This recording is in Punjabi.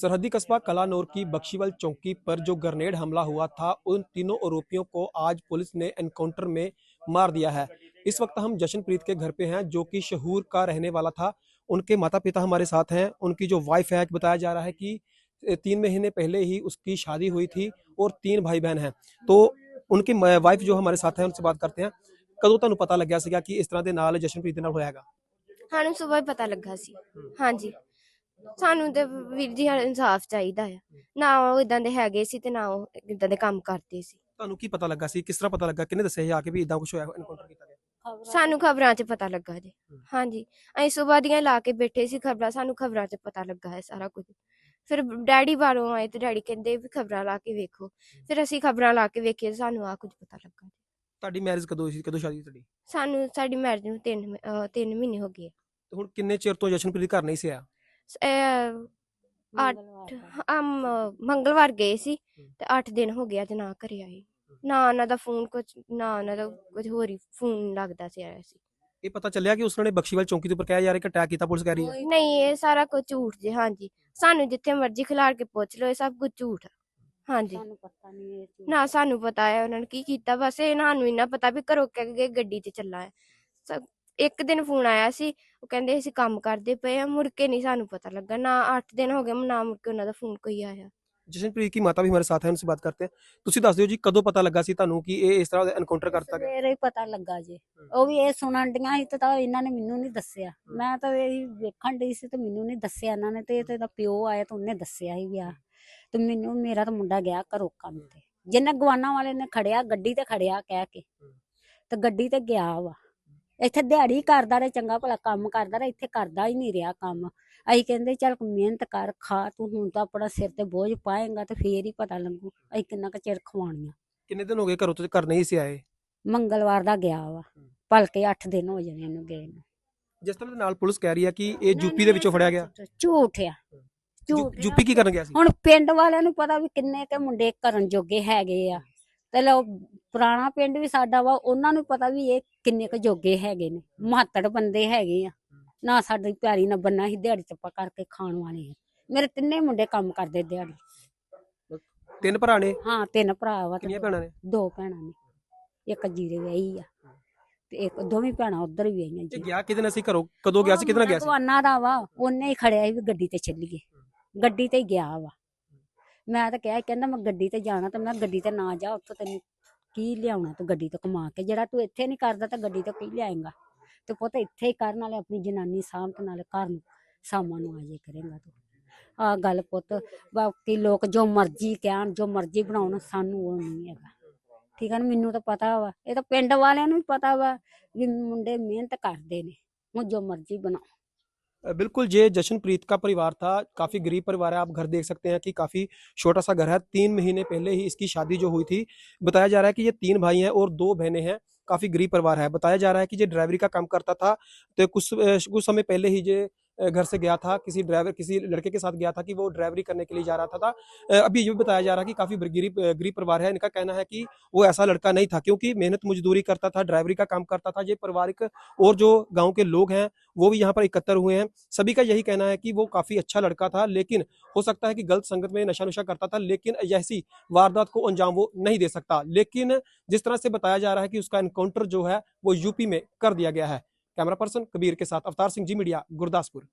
सरहदी कस्बा कलानौर की बख्शीवल चौकी पर जो ग्रेनेड हमला हुआ था उन तीनों आरोपियों को आज पुलिस ने एनकाउंटर में मार दिया है इस वक्त हम जशनप्रीत के घर पे हैं जो कि शहूर का रहने वाला था उनके माता पिता हमारे साथ हैं उनकी जो वाइफ है बताया जा रहा है कि ए, तीन महीने पहले ही उसकी शादी हुई थी और तीन भाई बहन हैं तो उनकी वाइफ जो हमारे साथ है उनसे बात करते हैं ਕਦੋਂ ਤੁਹਾਨੂੰ ਪਤਾ ਲੱਗਿਆ ਸੀਗਾ ਕਿ ਇਸ ਤਰ੍ਹਾਂ ਦੇ ਨਾਲ ਜਸ਼ਨਪ੍ਰੀਤ ਦੇ ਨਾਲ ਹੋਇਆਗਾ ਸਾਨੂੰ ਸਵੇਰ ਹੀ ਪਤਾ ਲੱਗਾ ਸੀ ਹਾਂਜੀ ਸਾਨੂੰ ਤੇ ਵੀਰ ਜੀ ਇਨਸਾਫ ਚਾਹੀਦਾ ਆ। ਨਾ ਉਹ ਇਦਾਂ ਦੇ ਹੈਗੇ ਸੀ ਤੇ ਨਾ ਉਹ ਇਦਾਂ ਦੇ ਕੰਮ ਕਰਦੇ ਸੀ। ਤੁਹਾਨੂੰ ਕੀ ਪਤਾ ਲੱਗਾ ਸੀ? ਕਿਸ ਤਰ੍ਹਾਂ ਪਤਾ ਲੱਗਾ? ਕਿਹਨੇ ਦੱਸਿਆ ਸੀ ਆ ਕੇ ਵੀ ਇਦਾਂ ਕੁਝ ਹੋਇਆ ਐਨਕਾਊਂਟਰ ਕੀਤਾ ਗਿਆ? ਸਾਨੂੰ ਖਬਰਾਂ 'ਚ ਪਤਾ ਲੱਗਾ ਜੀ। ਹਾਂਜੀ। ਅਸੀਂ ਸਵੇਰ ਦੀਆਂ ਲਾ ਕੇ ਬੈਠੇ ਸੀ ਖਬਰਾਂ ਸਾਨੂੰ ਖਬਰਾਂ 'ਚ ਪਤਾ ਲੱਗਾ ਹੈ ਸਾਰਾ ਕੁਝ। ਫਿਰ ਡੈਡੀ ਬਾਹਰੋਂ ਆਏ ਤੇ ਡੈਡੀ ਕਹਿੰਦੇ ਵੀ ਖਬਰਾਂ ਲਾ ਕੇ ਵੇਖੋ। ਫਿਰ ਅਸੀਂ ਖਬਰਾਂ ਲਾ ਕੇ ਵੇਖੀਏ ਸਾਨੂੰ ਆ ਕੁਝ ਪਤਾ ਲੱਗਾ ਤੁਹਾਡੀ ਮੈਰਿਜ ਕਦੋਂ ਹੋਈ ਸੀ? ਕਦੋਂ ਸ਼ਾਦੀ ਤੁਹਾਡੀ? ਸਾਨੂੰ ਸਾਡੀ ਮੈਰਿਜ ਨੂੰ 3 3 ਮਹੀਨੇ ਹੋ ਗਏ। ਤੇ ਹੁਣ ਕਿੰਨੇ ਚਿਰ ਤੋਂ ਜਸ਼ਨਪ੍ਰੀਤ ਘਰ ਨਹੀਂ ਸੀ ਆਇਆ? ਮੰਗਲਵਾਰ ਗਏ ਸੀ ਤੇ 8 ਦਿਨ ਹੋ ਗਿਆ ਤੇ ਨਾ ਘਰੇ ਆਏ। ਨਾ ਉਹਨਾਂ ਦਾ ਫੋਨ ਕੁਝ ਨਾ ਉਹਨਾਂ ਦਾ ਕੁਝ ਹੋਰ ਹੀ ਫੋਨ ਲੱਗਦਾ ਸੀ ਆਇਆ ਸੀ। ਇਹ ਪਤਾ ਚੱਲਿਆ ਕਿ ਉਸਨੇ ਬਖਸ਼ੀਵਾਲ ਚੌਂਕੀ ਦੇ ਉੱਪਰ ਕਿਹਾ ਜਾ ਰਿਹਾ ਕਿ ਅਟੈਕ ਕੀਤਾ ਪੁਲਿਸ ਕਹਿ ਰਹੀ ਹੈ ਨਹੀਂ ਇਹ ਸਾਰਾ ਕੁਝ ਝੂਠ ਜੇ ਹਾਂਜੀ। ਸਾਨੂੰ ਜਿੱਥੇ ਮਰਜ਼ੀ ਖਿਲਾਰ ਕੇ ਪੁੱਛ ਲਓ ਇਹ ਸਭ ਕੁਝ ਝੂਠ ਆ। ਹਾਂਜੀ। ਸਾਨੂੰ ਪਤਾ ਨਹੀਂ ਇਹ ਨਾ ਸਾਨੂੰ ਪਤਾ ਹੈ ਉਹਨਾਂ ਨੇ ਕੀ ਕੀਤਾ ਬਸ ਇਹ ਸਾਨੂੰ ਇੰਨਾ ਪਤਾ ਵੀ ਘਰੋਂ ਕਹਿ ਕੇ ਗੱਡੀ ਤੇ ਚੱਲਾ ਹੈ। ਸਭ ਇੱਕ ਦਿਨ ਫੋਨ ਆਇਆ ਸੀ ਉਹ ਕਹਿੰਦੇ ਅਸੀਂ ਕੰਮ ਕਰਦੇ ਪਏ ਆ ਮੁੜ ਕੇ ਨਹੀਂ ਸਾਨੂੰ ਪਤਾ ਲੱਗਾ ਨਾ 8 ਦਿਨ ਹੋ ਗਏ ਨਾ ਮੁੜ ਕੇ ਉਹਨਾਂ ਦਾ ਫੋਨ ਕੋਈ ਆਇਆ। ਜਸ਼ਨਪ੍ਰੀਤ ਦੀ ਮਾਤਾ ਵੀ ਹਮਾਰੇ ਸਾਥ ਹੈ ਉਨਸੇ ਬਾਤ ਕਰਤੇ हैं ਤੁਸੀਂ ਦੱਸ ਦਿਓ ਜੀ ਕਦੋਂ ਪਤਾ ਲੱਗਾ ਸੀ ਤੁਹਾਨੂੰ ਕਿ ਇਹ ਇਸ ਤਰ੍ਹਾਂ ਦਾ ਐਨਕਾਊਂਟਰ ਕਰਤਾ ਗਿਆ? ਸਵੇਰੇ ਹੀ ਪਤਾ ਲੱਗਾ ਜੇ। ਉਹ ਵੀ ਇਹ ਸੁਣਨ ਡੀਆਂ ਸੀ ਤੇ ਤਾਂ ਇਹਨਾਂ ਨੇ ਮੈਨੂੰ ਨਹੀਂ ਦੱਸਿਆ। ਮੈਂ ਤਾਂ ਇਹ ਵੇਖਣ ਡਈ ਸੀ ਤੇ ਮੈਨੂੰ ਨਹੀਂ ਦੱਸਿਆ ਇਹਨਾਂ ਨੇ ਤੇ ਇਹ ਤੇ ਇਹਦਾ ਪਿਓ ਆਇਆ ਤਾਂ ਉਹਨੇ ਦੱਸਿਆ ਸੀ ਵੀ ਆ ਤੇ ਮੈਨੂੰ ਮੇਰਾ ਤਾਂ ਮੁੰਡਾ ਗਿਆ ਘਰੋਂ ਕੰਮ ਤੇ। ਜਿੰਨੇ ਗਵਾਨਾ ਵਾਲੇ ਨੇ ਖੜਿਆ ਗੱਡੀ ਤੇ ਖੜਿਆ ਕਹਿ ਕੇ। ਤੇ ਗੱਡੀ ਤੇ ਗਿਆ ਵਾ। ਇੱਥੇ ਦਿਹਾੜੀ ਕਰਦਾ ਰਿਹਾ ਚੰਗਾ ਭਲਾ ਕੰਮ ਕਰਦਾ ਰਿਹਾ ਇੱਥੇ ਕਰਦਾ ਹੀ ਨਹੀਂ ਰਿਹਾ ਕੰਮ। ਅਸੀਂ ਕਹਿੰਦੇ ਚੱਲ ਮਿਹਨਤ ਕਰ ਖਾ ਤੂੰ ਹੁਣ ਤਾਂ ਆਪਣਾ ਸਿਰ ਤੇ ਬੋਝ ਪਾਏਗਾ ਤੇ ਫੇਰ ਹੀ ਪਤਾ ਲੱਗੂ ਅਸੀਂ ਕਿੰਨਾ ਕੁ ਚਿਰ ਖਵਾਉਣੀਆਂ। ਕਿੰਨੇ ਦਿਨ ਹੋ ਗਏ ਘਰੋਂ? ਤੋਂ ਘਰ ਨਹੀਂ ਸੀ ਆਏ? ਮੰਗਲਵਾਰ ਦਾ ਗਿਆ ਵਾ। ਭਲਕੇ 8 ਦਿਨ ਹੋ ਜਾਣੇ ਇਹਨੂੰ ਗਏ ਨੂੰ। ਜਿਸ ਤਰ੍ਹਾਂ ਦੇ ਨਾਲ ਪੁਲਿਸ ਕਹਿ ਰਹੀ ਹੈ ਕਿ ਇਹ ਯੂਪੀ ਦੇ ਵਿੱਚੋਂ ਫੜਿਆ ਗਿਆ। ਝੂਠ ਆ। ਝੂਠ ਆ। ਯੂਪੀ ਕੀ ਕਰਨ ਗਿਆ ਸੀ? ਹੁਣ ਪਿੰਡ ਵਾਲਿਆਂ ਨੂੰ ਪਤਾ ਵੀ ਕਿੰਨੇ ਕੇ ਮੁੰਡੇ ਕਰਨ ਜੋਗੇ ਹੈਗੇ ਆ। ਤੇ ਲੋ ਪੁਰਾਣਾ ਪਿੰਡ ਵੀ ਸਾਡਾ ਵਾ ਉਹਨਾਂ ਨੂੰ ਪਤਾ ਵੀ ਇਹ ਕਿੰਨੇ ਕੁ ਜੋਗੇ ਹੈਗੇ ਨੇ ਮਹੱਤੜ ਬੰਦੇ ਹੈਗੇ ਆ। ਨਾ ਸਾਡੀ ਪਿਆਰੀ ਨਾ ਬੰਨਾ ਹੀ ਦਿਹਾੜੀ ਚੱਪਾ ਕਰਕੇ ਖਾਣ ਵਾਲੇ ਆ। ਮੇਰੇ ਤਿੰਨੇ ਮੁੰਡੇ ਕੰਮ ਕਰਦੇ ਦਿਹਾੜੀ। ਤਿੰਨ ਭਰਾ ਨੇ? ਹਾਂ ਤਿੰਨ ਭਰਾ ਵਾ ਤੇ ਕਿੰਨੀਆਂ ਭੈਣਾਂ ਨੇ? ਦੋ ਭੈਣਾਂ ਨੇ। ਇੱਕ ਜੀਰੇ ਵਿਆਹੀ ਆ ਤੇ ਇੱਕ ਦੋਵੇਂ ਭੈਣਾਂ ਉਧਰ ਵੀ ਇਹ ਜੀ। ਗਿਆ ਕਿਦਨ ਅਸੀਂ ਘਰੋਂ? ਕਦੋਂ ਗਿਆ ਸੀ ਕਿਦਨ ਗਿਆ ਸੀ? ਭਗਵਾਨਾਂ ਦਾ ਵਾ ਉਹਨੇ ਹੀ ਖੜਿਆ ਸੀ ਵੀ ਗੱਡੀ ਤੇ ਚੱਲੀਏ। ਗੱਡੀ ਤੇ ਹੀ ਗਿਆ ਵਾ। ਮੈਂ ਤਾਂ ਕਿਹਾ ਕਹਿੰਦਾ ਮੈਂ ਗੱਡੀ ਤੇ ਜਾਣਾ ਤੇ ਮੈਂ ਕਿਹਾ ਗੱਡੀ ਤੇ ਨਾ ਜਾ, ਉੱਥੋਂ ਤੈਨੂੰ ਕੀ ਲਿਆਉਣਾ ਤੂੰ ਗੱਡੀ ਤੋਂ ਕਮਾ ਕੇ? ਜਿਹੜਾ ਤੂੰ ਇੱਥੇ ਨਹੀਂ ਕਰਦਾ ਤਾਂ ਗੱਡੀ ਤੋਂ ਕੀ ਲਿਆਏਗਾ? ਤੇ ਪੁੱਤ ਇੱਥੇ ਹੀ ਕਰਨ ਵਾਲੇ ਆਪਣੀ ਜਨਾਨੀ ਸਾਂਭ ਤੇ ਨਾਲੇ ਘਰ ਨੂੰ ਸ਼ਾਮਾਂ ਨੂੰ ਆ ਜੇ ਕਰੇਗਾ ਤੂੰ। ਆ ਗੱਲ ਪੁੱਤ, ਬਾਕੀ ਲੋਕ ਜੋ ਮਰਜ਼ੀ ਕਹਿਣ, ਜੋ ਮਰਜ਼ੀ ਬਣਾਉਣ, ਸਾਨੂੰ ਉਹ ਨਹੀਂ ਹੈਗਾ। ਠੀਕ ਹੈ ਨਾ? ਮੈਨੂੰ ਤਾਂ ਪਤਾ ਵਾ। ਇਹ ਤਾਂ ਪਿੰਡ ਵਾਲਿਆਂ ਨੂੰ ਵੀ ਪਤਾ ਵਾ ਵੀ ਮੁੰਡੇ ਮਿਹਨਤ ਕਰਦੇ ਨੇ। ਹੁਣ ਜੋ ਮਰਜ਼ੀ ਬਣਾਓ। बिल्कुल, ये जशनप्रीत का परिवार था। काफ़ी गरीब परिवार है। आप घर देख सकते हैं कि काफ़ी छोटा सा घर है। तीन महीने पहले ही इसकी शादी जो हुई थी, बताया जा रहा है कि ये तीन भाई हैं और दो बहनें हैं। काफ़ी गरीब परिवार है। बताया जा रहा है कि ये ड्राइवरी का काम करता था। तो कुछ कुछ समय पहले ही ये घर से गया था किसी ड्राइवर किसी लड़के के साथ गया था कि वो ड्राइवरी करने के लिए जा रहा था, था। अभी ये बताया जा रहा है कि काफ़ी गरीब गरीब परिवार है। इनका कहना है कि वो ऐसा लड़का नहीं था क्योंकि मेहनत मजदूरी करता था ड्राइवरी का काम करता था। ये पारिवारिक और जो गाँव के लोग हैं वो भी यहाँ पर इकट्ठर हुए हैं। सभी का यही कहना है कि वो काफ़ी अच्छा लड़का था लेकिन हो सकता है कि गलत संगत में नशा नुशा करता था लेकिन ऐसी वारदात को अंजाम वो नहीं दे सकता। लेकिन जिस तरह से बताया जा रहा है कि उसका एनकाउंटर जो है वो यूपी में कर दिया गया है। कैमरा पर्सन कबीर के साथ अवतार सिंह जी मीडिया गुरदासपुर